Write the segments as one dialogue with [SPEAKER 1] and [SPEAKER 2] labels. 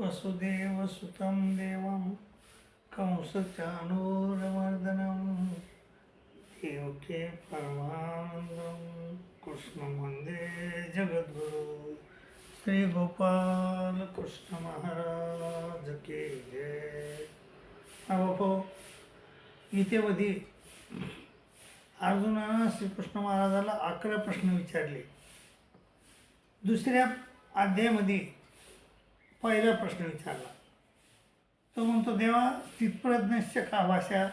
[SPEAKER 1] वसुदेवसुतं देवं कंसचाणूरमर्दनं देवके परमानन्दं कृष्णवन्दे जगद्गुरु श्रीगोपाल कृष्ण महाराज के जय। हा बापू गीतेमध्ये अर्जुनानं श्रीकृष्ण महाराजाला अकरा प्रश्न विचारले. दुसऱ्या अध्यायामध्ये पहिला प्रश्न विचारला. तो म्हणतो देवा स्थितप्रज्ञस्य का भाषा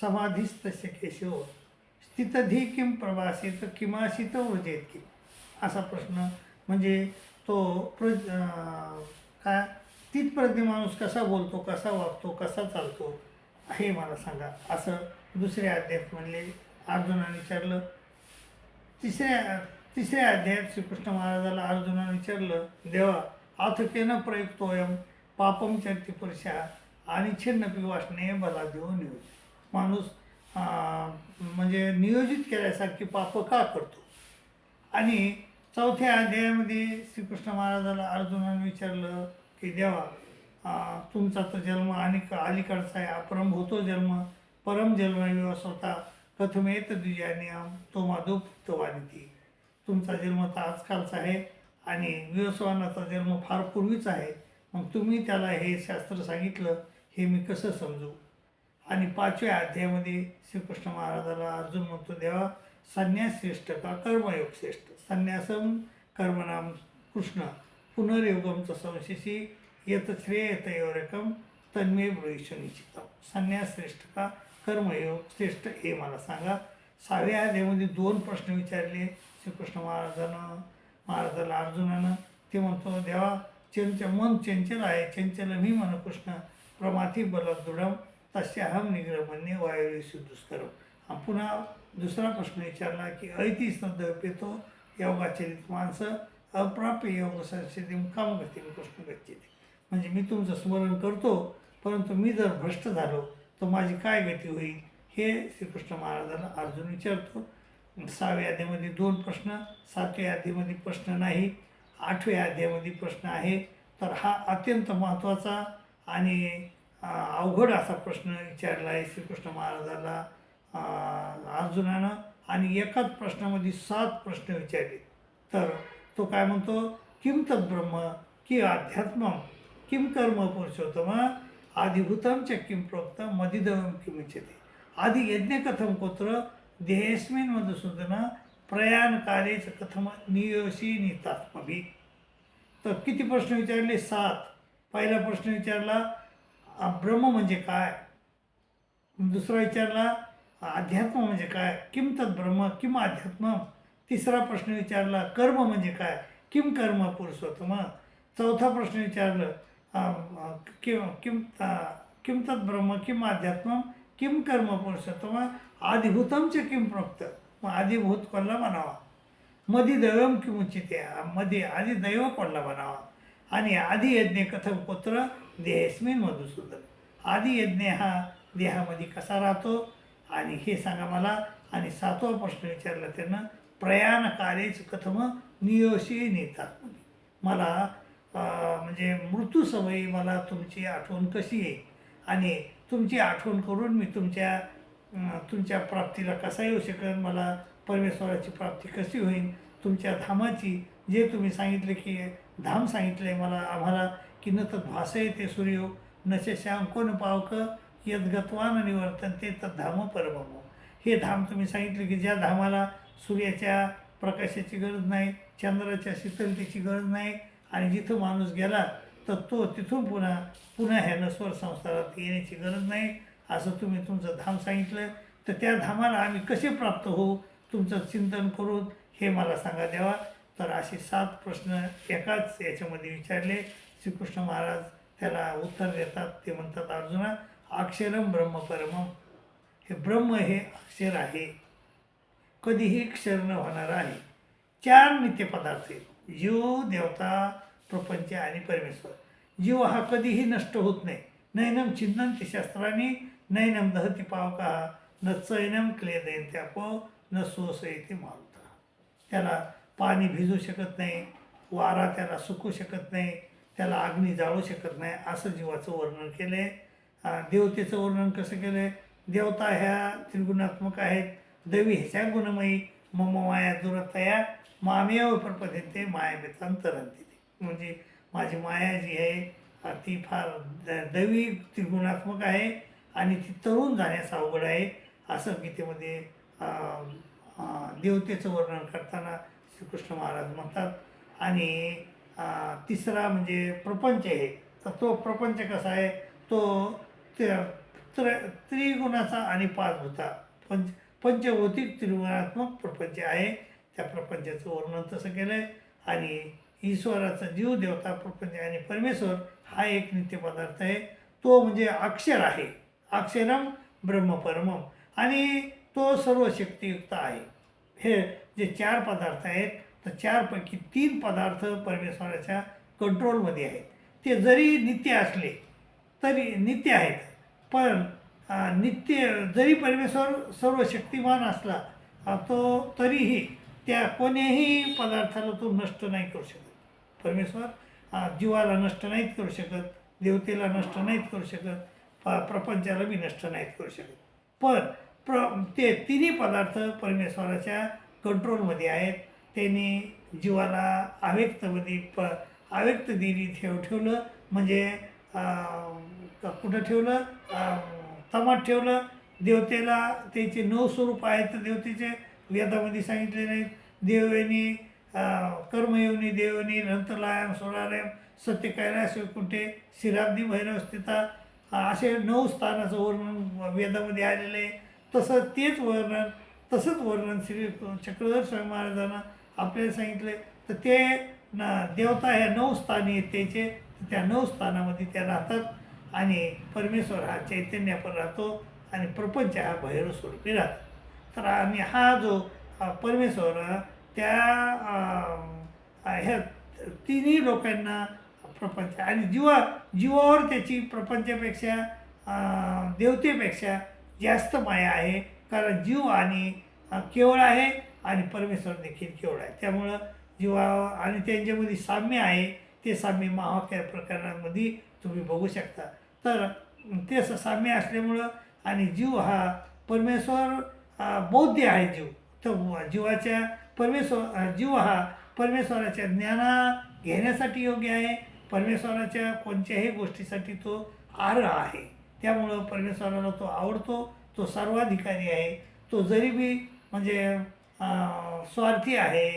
[SPEAKER 1] समाधीस्तस्य केशव. स्थितधी किम प्रवासित किमाशित ऊर्जेत किम असा प्रश्न. म्हणजे तो प्र काय स्थितप्रज्ञ माणूस कसा बोलतो कसा वागतो कसा चालतो हे मला सांगा. असं दुसऱ्या अध्यायात म्हणले. अर्जुनाने विचारलं. तिसऱ्या तिसऱ्या अध्यायात श्रीकृष्ण महाराजाला अर्जुनाने विचारलं देवा आथकेन प्रयुक्तोयम पापम चरती पुरुषा आणि छिन्नपी वासने बला देऊ नियोजित माणूस म्हणजे नियोजित केल्यासारखी पापं का करतो? आणि चौथ्या अध्यायामध्ये श्रीकृष्ण महाराजाला अर्जुनाने विचारलं की देवा तुमचा तर जन्म आणि अलीकडचा आहे अपरम होतो जन्म परम जन्म विवास होता कथमेत द्विजानियम तो माधुप्तवानिती. तुमचा जन्म तर आजकालचा आहे आणि विवस्वानाचा जन्म फार पूर्वीच आहे. मग तुम्ही त्याला हे शास्त्र सांगितलं हे मी कसं समजू? आणि पाचव्या अध्यायामध्ये श्रीकृष्ण महाराजाला अर्जुन म्हणतो देवा संन्यास श्रेष्ठ का? कर्मयोग श्रेष्ठ. संन्यासम कर्मनाम कृष्ण. पुनर्योगमचं संशेषी येत श्रेयत योरेकम तन्मे भविष्य निश्चितम. संन्यास श्रेष्ठ का? कर्मयोग श्रेष्ठ हे मला सांगा. सहाव्या अध्यायामध्ये दोन प्रश्न विचारले. श्रीकृष्ण महाराजानं महाराजाला अर्जुनानं ते म्हणतो देवा चंचल मन चंचल आहे चंचल मी मन कृष्ण प्रमाथी बल दृढम तस्याहम निग्रमण्य वायुरेषु दुष्करम पुन्हा दुसरा प्रश्न विचारला की ऐती पेतो योगाचरित माणसं अप्राप्य योग संस्कृती कामगती कृष्ण गच्छेती. म्हणजे मी तुमचं स्मरण करतो परंतु मी जर भ्रष्ट झालो तर माझी काय गती होईल? हे श्रीकृष्ण महाराजाला अर्जुन विचारतो. सहाव्या अध्यामध्ये दोन प्रश्न सातव्या अध्यामध्ये प्रश्न नाही आठव्या अध्यामध्ये प्रश्न आहे. तर हा अत्यंत महत्त्वाचा आणि अवघड असा प्रश्न विचारला आहे श्रीकृष्ण महाराजाला अर्जुनानं. आणि एकाच प्रश्नामध्ये सात प्रश्न विचारले. तर तो काय म्हणतो? किम तद्ब्रह्म कि अध्यात्म? किम कर्म पुरुषोत्तम? आदिभूतं च किं प्रोक्तं? मदिदवं किमुच्यते आधी यज्ञ कथं कोत्र ध्येयस्मिन् मधुसूदन प्रयाणकाले च कथम नियोशी नितात्मभी तर किती प्रश्न विचारले? सात. पहिला प्रश्न विचारला ब्रह्म म्हणजे काय? दुसरा विचारला अध्यात्म म्हणजे काय? किम तत् ब्रह्म किम अध्यात्म? तिसरा प्रश्न विचारला कर्म म्हणजे काय? किम कर्म पुरुषोत्तम? चौथा प्रश्न विचारलं किम किम किम तत् ब्रह्म किम अध्यात्म? किम कर्म पुरुषोत्तम? आदिभूतमचे किम प्रोक्त? मग आदिभूत कोणला म्हणावा? मधी दैवम किमुचिते मध्ये आधी दैव कोणला म्हणावा? आणि आधी यज्ञ कथम पुत्र देहस्मिन मधुसूदन. आधी यज्ञ हा देहामध्ये कसा राहतो? आणि हे सांगा मला. आणि सातवा प्रश्न विचारला त्यानं प्रयाण कार्यच कथम नियोशी नेतात मला म्हणजे मृत्यू सवयी मला तुमची आठवण कशी येईल आणि तुमची आठवण करून मी तुमच्या तुमच्या प्राप्तीला कसा येऊ शकेल? मला परमेश्वराची प्राप्ती कशी होईल? तुमच्या धामाची जे तुम्ही सांगितले की धाम सांगितले मला आम्हाला की न तर भास येते सूर्य नशे श्याम कोण पावक यद गतवान निवर्तन ते तत् धाम परमम. हे धाम तुम्ही सांगितले की ज्या धामाला सूर्याच्या प्रकाशाची गरज नाही चंद्राच्या शीतलतेची गरज नाही आणि जिथं माणूस गेला तर तो तिथून पुन्हा पुन्हा ह्या नस्वर संसारात येण्याची गरज नाही. असं तुम्ही तुमचं धाम सांगितलं तर त्या धामाला आम्ही कसे प्राप्त होऊ तुमचं चिंतन करून हे मला सांगा द्यावा तर असे सात प्रश्न एकाच याच्यामध्ये विचारले. श्रीकृष्ण महाराज त्याला उत्तर देतात. ते म्हणतात अर्जुना अक्षरम ब्रह्मपरमम हे ब्रह्म हे अक्षर आहे. कधीही क्षर न होणार आहे. चार नित्यपदार्थ आहेत. जीव देवता प्रपंच आणि परमेश्वर. जीव हा कधीही नष्ट होत नाही. नैनम ते शास्त्राने नैनम दहती पावका न चैनम क्लेदयन त्यापो न सोसयती मारुता। त्याला पाणी भिजू शकत नाही वारा त्याला सुकू शकत नाही त्याला अग्नी जाळू शकत नाही असं जीवाचं वर्णन केलं आहे देवतेचं वर्णन कसं केलं आहे देवता ह्या त्रिगुणात्मक आहेत देवी ह्याच्या गुणमयी मम माया दुरतया मामेव प्रपदेते मायामितांतरंती म्हणजे माझी माया जी आहे ती फार द- दैवी त्रिगुणात्मक आहे आणि ती तरुण जाण्यास अवघड आहे असं गीतेमध्ये देवतेचं वर्णन करताना श्रीकृष्ण महाराज म्हणतात. आणि तिसरा म्हणजे प्रपंच आहे. तर तो प्रपंच कसा आहे? तो त्र त्रिगुणाचा आणि पाच भूता पंच पंचभौतिक त्रिगुणात्मक प्रपंच आहे. त्या प्रपंचाचं वर्णन तसं केलं आहे आणि ईश्वराचा जीव देवता प्रपंच आणि परमेश्वर हा एक नित्य पदार्थ आहे. तो म्हणजे अक्षर आहे. अक्षरम ब्रह्मपरमम आणि तो सर्व शक्तियुक्त आहे. हे जे चार पदार्थ आहेत तर चारपैकी तीन पदार्थ परमेश्वराच्या कंट्रोलमध्ये आहेत. ते जरी नित्य असले तरी नित्य आहेत. पण नित्य जरी परमेश्वर सर्व शक्तिमान असला तो तरीही त्या कोण्याही पदार्थाला तो नष्ट नाही करू शकत. परमेश्वर जीवाला नष्ट नाहीत करू शकत देवतेला नष्ट नाहीत करू शकत प्रपंचाला मी नष्ट नाहीत करू शकत. पण प्र ते तिन्ही पदार्थ परमेश्वराच्या कंट्रोलमध्ये आहेत. त्यांनी जीवाला अव्यक्तमध्ये प अव्यक्त दिली ठेव ठेवलं. म्हणजे कुठं ठेवलं? तमाट ठेवलं. देवतेला त्याचे नऊ स्वरूप आहेत तर देवतेचे वेदामध्ये सांगितले नाहीत देवयानी कर्मयोनी देवनी नंतरलायम सोडालयम सत्य कैलास वैकुंठे शिराब्दी भैरव स्थिता असे नऊ स्थानाचं वर्णन वेदामध्ये आलेलं आहे. तसं तेच वर्णन तसंच वर्णन श्री चक्रधर स्वामी महाराजांना आपल्याला सांगितलं तर ते न देवता ह्या नऊ स्थानी आहेत त्याचे. त्या नऊ स्थानामध्ये त्या राहतात. आणि परमेश्वर हा चैतन्य पण राहतो आणि प्रपंच हा भैरव स्वरूपी राहतो. तर आणि हा जो परमेश्वर त्या ह्या तिन्ही लोकांना प्रपंच आणि जीवा जीवावर त्याची प्रपंचापेक्षा देवतेपेक्षा जास्त माया आहे. कारण जीव आणि केवळ आहे आणि परमेश्वर देखील केवळ आहे. त्यामुळं जीवा आणि त्यांच्यामध्ये साम्य आहे ते साम्य महावाक्य प्रकरणामध्ये तुम्ही बघू शकता. तर ते साम्य असल्यामुळं आणि जीव हा परमेश्वर बौद्ध आहे जीव. तर जीवाच्या परमेश्वर जीव हा परमेश्वराच्या ज्ञाना घेण्यासाठी योग्य आहे. परमेश्वराच्या कोणत्याही गोष्टीसाठी तो आर आहे. त्यामुळं परमेश्वराला तो आवडतो तो सर्वाधिकारी आहे तो जरी बी म्हणजे स्वार्थी आहे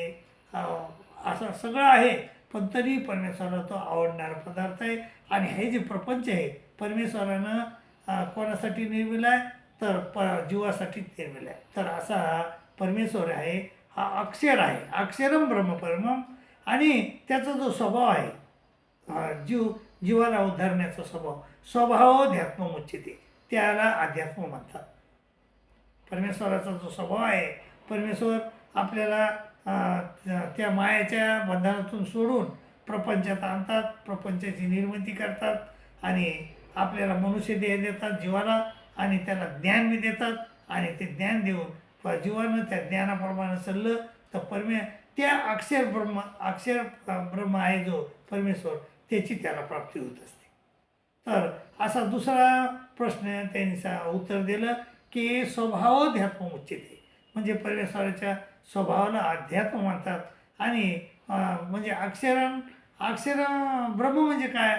[SPEAKER 1] असं सगळं आहे पण तरी परमेश्वराला तो आवडणारा पदार्थ आहे. आणि हे जे प्रपंच आहे परमेश्वरानं कोणासाठी निर्मिला आहे तर प जीवासाठीच निर्मिला आहे तर असा हा परमेश्वर आहे हा अक्षर आहे. अक्षरम ब्रह्मपरमम आणि त्याचा जो स्वभाव आहे जीव जीवाला उद्धारण्याचा स्वभाव स्वभावध्यात्म उच्चते त्याला अध्यात्म म्हणतात. परमेश्वराचा जो स्वभाव आहे परमेश्वर आपल्याला त्या- मायाच्या बंधनातून सोडून प्रपंचात आणतात प्रपंचाची निर्मिती करतात आणि आपल्याला मनुष्य देह देतात जीवाला आणि त्याला ज्ञान बी देतात आणि ते ज्ञान देऊन जीवानं त्या ज्ञानाप्रमाणे चाललं तर परमे त्या अक्षर ब्रह्म अक्षर ब्रह्म आहे जो परमेश्वर. त्याची त्याला प्राप्ती होत असते. तर असा दुसरा प्रश्न त्यांनी सा उत्तर दिलं की स्वभावाध्यात्म उच्चते. म्हणजे परमेश्वराच्या स्वभावाला अध्यात्म म्हणतात. आणि म्हणजे अक्षरं अक्षर ब्रह्म म्हणजे काय?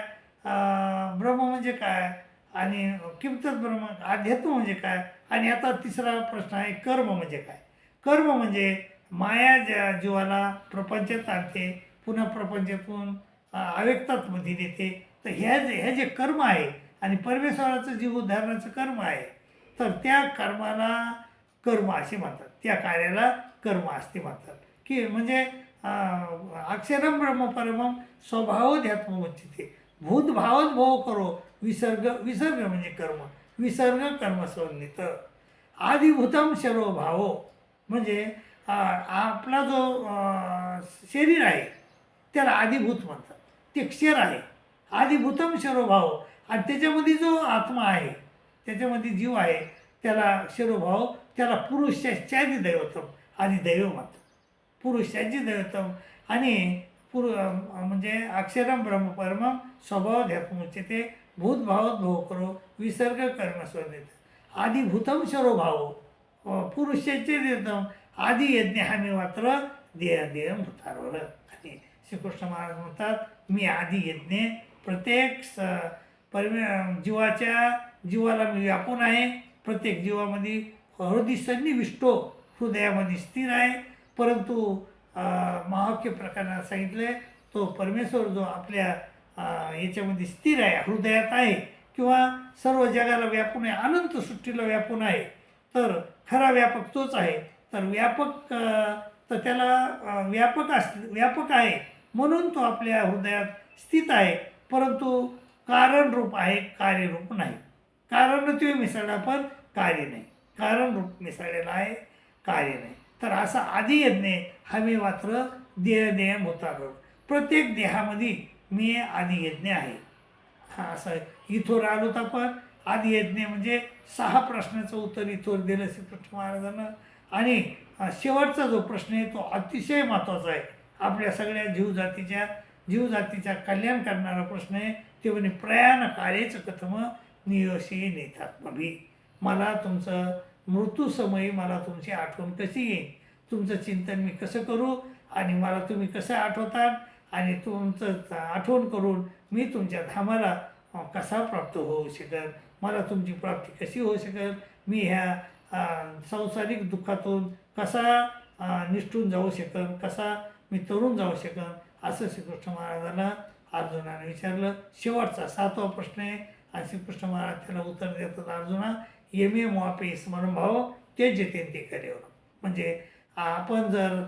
[SPEAKER 1] ब्रह्म म्हणजे काय? आणि किमतच ब्रह्म अध्यात्म म्हणजे काय? आणि आता तिसरा प्रश्न आहे कर्म म्हणजे काय? कर्म म्हणजे माया ज्या जीवाला प्रपंचात आणते पुन्हा प्रपंचातून अं, अव्यक्तात मध्ये देते. तर ह्या जे हे जे कर्म आहे आणि परमेश्वराचं जीव उद्धारणाचं कर्म आहे तर त्या कर्माला कर्म असे म्हणतात. त्या कार्याला कर्म असते म्हणतात. की म्हणजे अक्षरम ब्रह्म परमम स्वभावध्यात्म उच्चते भूतभावच भाव करो. विसर्ग विसर्ग म्हणजे कर्म. विसर्ग कर्म संनित आदिभूतम शरो भावो. म्हणजे आपला जो शरीर आहे त्याला आदिभूत म्हणतात. ते क्षर आहे. आदिभूतम शरोभाव आणि त्याच्यामध्ये जो आत्मा आहे त्याच्यामध्ये जीव आहे त्याला शरोभाव त्याला पुरुषाच्यादी दैवतम आणि दैव म्हणतात पुरुषाची दैवतम आणि पुरु म्हणजे अक्षरम ब्रह्म परमम स्वभाव ते भूतभावत भोग करो विसर्ग कर्म स्वर्णित आदिभूतम शरोभाव पुरुषाचे देतम आदि यज्ञ हामी मात्र देय देह भूतारवर आणि श्रीकृष्ण महाराज म्हणतात मी आधी यज्ञ प्रत्येक स परमे जीवाच्या जीवाला म्हणजे मी व्यापून आहे. प्रत्येक जीवामध्ये हृदय सन्निविष्टो हृदयामध्ये स्थिर आहे. परंतु महावाक्य प्रकरणात सांगितलं तो परमेश्वर जो आपल्या याच्यामध्ये स्थिर आहे हृदयात आहे किंवा सर्व जगाला व्यापून आहे अनंत सृष्टीला व्यापून आहे तर खरा व्यापक तोच आहे. तर व्यापक तर त्याला व्यापक अस व्यापक आहे. म्हणून तो आपल्या हृदयात स्थित आहे परंतु कारणरूप आहे कार्यरूप नाही. कारण तो मिसळला पण कार्य नाही. कारणरूप मिसळलेला आहे कार्य नाही. तर असा आधी यज्ञ हवे मात्र देहदेह देह प्रत्येक देहामध्ये मी आधी यज्ञ आहे. हा असं इथोर आलो तर आपण आधी यज्ञ म्हणजे सहा प्रश्नाचं उत्तर इथोर दिलं श्रीकृष्ण महाराजांना. आणि शेवटचा जो प्रश्न आहे तो अतिशय महत्त्वाचा आहे. आपल्या सगळ्या जीवजातीच्या जीवजातीचा कल्याण करणारा प्रश्न आहे. ते म्हणजे प्रयाण कार्याचं कथम नेतात नेतात्मभी मला तुमचं मृत्यूसमयी मला तुमची आठवण कशी येईल? तुमचं चिंतन मी कसं करू? आणि मला तुम्ही कसं आठवतात? आणि तुमचं आठवण करून मी तुमच्या धामाला कसा प्राप्त होऊ शकेल मला तुमची प्राप्ती कशी होऊ शकेल मी ह्या सांसारिक दुःखातून कसा निष्ठून जाऊ शकेल कसा मी तरुण जाऊ शकेल असं श्रीकृष्ण महाराजाला अर्जुनाने विचारलं. शेवटचा सातवा प्रश्न आहे आणि श्रीकृष्ण महाराज त्याला उत्तर देतात अर्जुना यमे मोपे स्मरण भाव ते जेते ते करेवर. म्हणजे आपण जर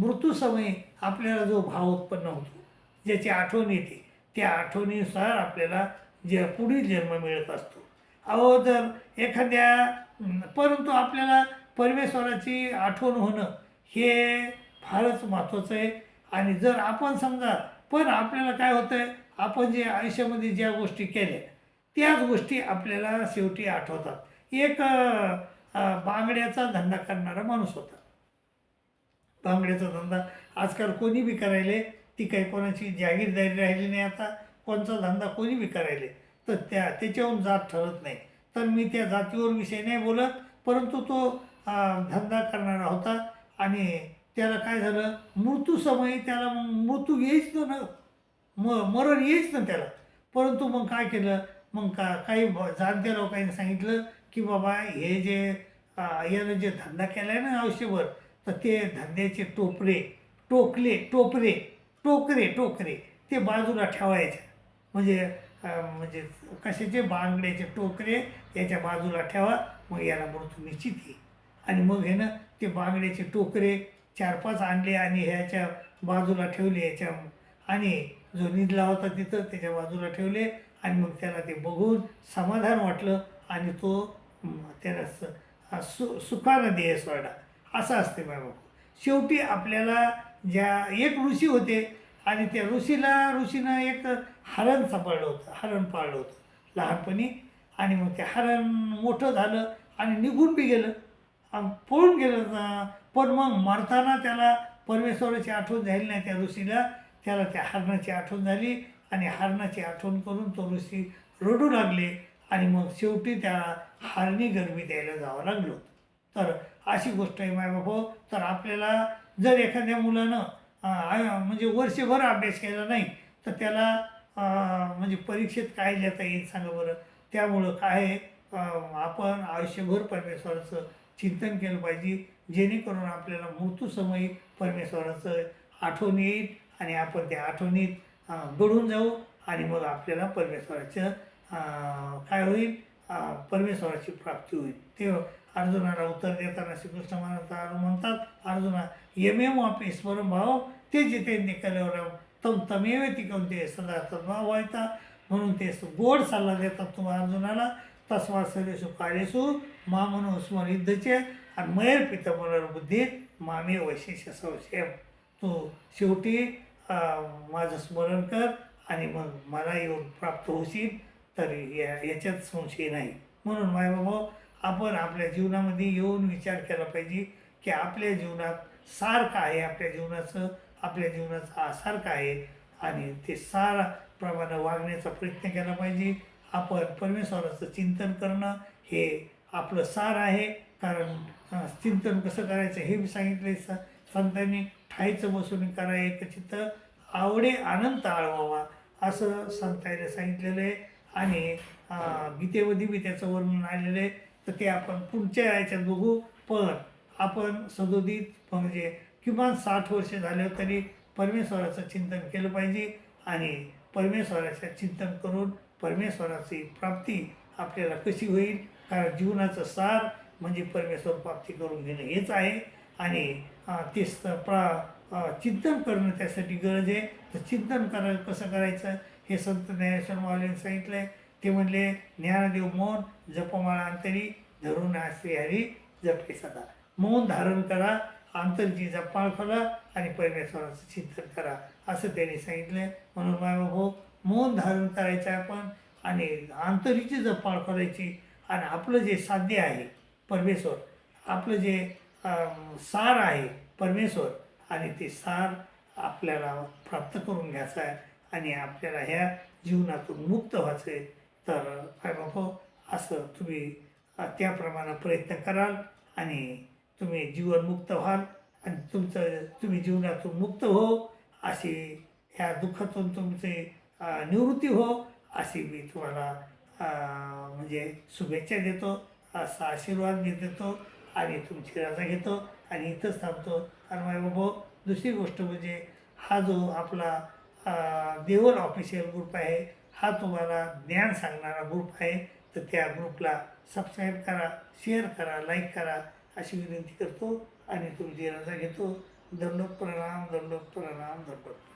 [SPEAKER 1] मृत्यूसमयी आपल्याला जो भाव उत्पन्न होतो ज्याची आठवण येते त्या आठवणीनुसार आपल्याला जे पुढील जन्म मिळत असतो. अहो जर एखाद्या परंतु आपल्याला परमेश्वराची आठवण होणं हे फारच महत्त्वाचं आहे. आणि जर आपण समजा पण आपल्याला काय होतं आहे आपण जे आयुष्यामध्ये ज्या गोष्टी केल्या त्याच गोष्टी आपल्याला शेवटी आठवतात. एक बांगड्याचा धंदा करणारा माणूस होता. बांगड्याचा धंदा आजकाल कोणी बी करायले ती काही कोणाची जागीरदारी राहिली नाही आता कोणचा धंदा कोणी बी करायले तर त्या त्याच्याहून जात ठरत नाही. तर मी त्या जातीवर विषय नाही बोलत परंतु तो धंदा करणारा होता. आणि त्याला काय झालं? मृत्यूसमयी त्याला मग मृत्यू येईच ना म मरण येईच ना त्याला. परंतु मग काय केलं? मग का काही ब- जाणत्या लोकांनी सांगितलं की बाबा हे जे यानं जे धंदा केला आहे ना आयुष्यभर तर ते धंद्याचे टोपरे टोकले टोपरे टोकरे टोकरे ते बाजूला ठेवायचे. म्हणजे म्हणजे कशाचे? बांगड्याचे टोकरे याच्या बाजूला ठेवा मग याला मृत्यू निश्चित येईल. आणि मग हे ना ते बांगड्याचे टोकरे चार पाच आणले आणि ह्याच्या बाजूला ठेवले याच्या आणि जो निधला होता तिथं त्याच्या बाजूला ठेवले आणि मग त्याला ते बघून समाधान वाटलं आणि तो त्याला स सु सुखानं ध्येय सोडला. असं असते बाबा. शेवटी आपल्याला ज्या एक ऋषी होते आणि त्या ऋषीला ऋषीनं एक हरण सापडलं होतं हरण पाळलं होतं लहानपणी. आणि मग ते हरण मोठं झालं आणि निघून बी गेलं. आणि पळून गेलं अं, पण मग मरताना त्याला परमेश्वराची आठवण झाली नाही त्या ऋषीला. त्याला त्या हरणाची आठवण झाली आणि हरणाची आठवण करून तो ऋषी रडू लागले आणि मग शेवटी त्याला हरणी गर्भी द्यायला जावं लागलो तर अशी गोष्ट आहे माय बाबा. तर आपल्याला जर एखाद्या मुलानं म्हणजे वर्षभर अभ्यास केला नाही तर त्याला म्हणजे परीक्षेत काय लिहिता येईल सांगा बरं? त्यामुळं काय आपण आयुष्यभर परमेश्वराचं चिंतन केलं पाहिजे. जेणेकरून आपल्याला मृत्यूसमयी परमेश्वराचं आठवण येईल आणि आपण त्या आठवणीत अं, जाऊ आणि मग आपल्याला परमेश्वराचं काय होईल? परमेश्वराची प्राप्ती होईल. ते अर्जुनाला उत्तर देताना श्रीकृष्ण महाराज म्हणतात अर्जुना यमेम आपे स्मरण भाव ते जिथे निकलवर तम तमेव तिकवते सदा तद्भाव व्हायचा म्हणून ते गोड सल्ला देतात तुम्हाला अर्जुनाला. तस्मा सरेसु काळेसू मा म्हणून स्मरिद्धचे आणि मयर पित बुद्धीत मामे वैशिष्य संशय. तू शेवटी माझं स्मरण कर आणि मग मला येऊन प्राप्त होशील तर या याच्यात संशय नाही. म्हणून माय बाबा आपण आपल्या जीवनामध्ये येऊन विचार केला पाहिजे की आपल्या जीवनात सार काय आहे आपल्या जीवनाचं आपल्या जीवनाचा आसार काय आहे आणि ते साराप्रमाणे वागण्याचा प्रयत्न केला पाहिजे. आपण परमेश्वराचं चिंतन करणं हे आपलं सार आहे कारण चिंतन कसं करायचं हे मी सांगितले स संतांनी ठाईचं बसून करा एक चित्त आवडे आनंद आळवावा असं संतांनी सांगितलेलं आहे. आणि गीतेमध्ये बी त्याचं वर्णन आलेलं आहे. तर ते आपण पुढच्या याच्यात बघू. पण आपण सदोदित म्हणजे किमान साठ वर्ष झाले तरी परमेश्वराचं चिंतन केलं पाहिजे. आणि परमेश्वराचं चिंतन करून परमेश्वराची प्राप्ती आपल्याला कशी होईल? कारण जीवनाचं सार म्हणजे परमेश्वर प्राप्ती करून घेणं हेच आहे. आणि ते प्रा चिंतन करणं त्यासाठी गरज आहे. तर चिंतन करा कसं करायचं? हे संत ज्ञानेश्वर महाराजांनी सांगितलं आहे ते म्हणले ज्ञानदेव मौन जपमाळा अंतरी धरून श्रीहरी जपे सदा. मौन धारण करा अंतरची जपाळ करा आणि परमेश्वराचं चिंतन करा. असं त्यांनी सांगितलं म्हणून मायबाबू मौन धारण करायचं आहे आपण आणि आंतरीची जपाळ करायची आणि आपलं जे साध्य आहे परमेश्वर आपलं जे सार आहे परमेश्वर आणि ते सार आपल्याला प्राप्त करून घ्यायचं आहे आणि आपल्याला ह्या जीवनातून मुक्त व्हायचं आहे. तर काय बाबा असं तुम्ही त्याप्रमाणे प्रयत्न कराल आणि तुम्ही जीवनमुक्त व्हाल आणि तुमचं तुम्ही जीवनातून मुक्त हो अशी ह्या दुःखातून तुमचे निवृत्ती हो अशी मी तुम्हाला म्हणजे शुभेच्छा देतो असा आशीर्वाद मी देतो आणि तुमची रजा घेतो आणि इथंच थांबतो. आणि माझ्या बाबा दुसरी गोष्ट म्हणजे हा जो आपला देवर देवल ऑफिशियल ग्रुप आहे हा तुम्हाला ज्ञान सांगणारा ग्रुप आहे. तर त्या ग्रुपला सबस्क्राईब करा शेअर करा लाईक करा अशी विनंती करतो आणि तुमची रजा घेतो. दंडोप प्रणाम दंडोप प्रणाम दंडोप प्रणाम.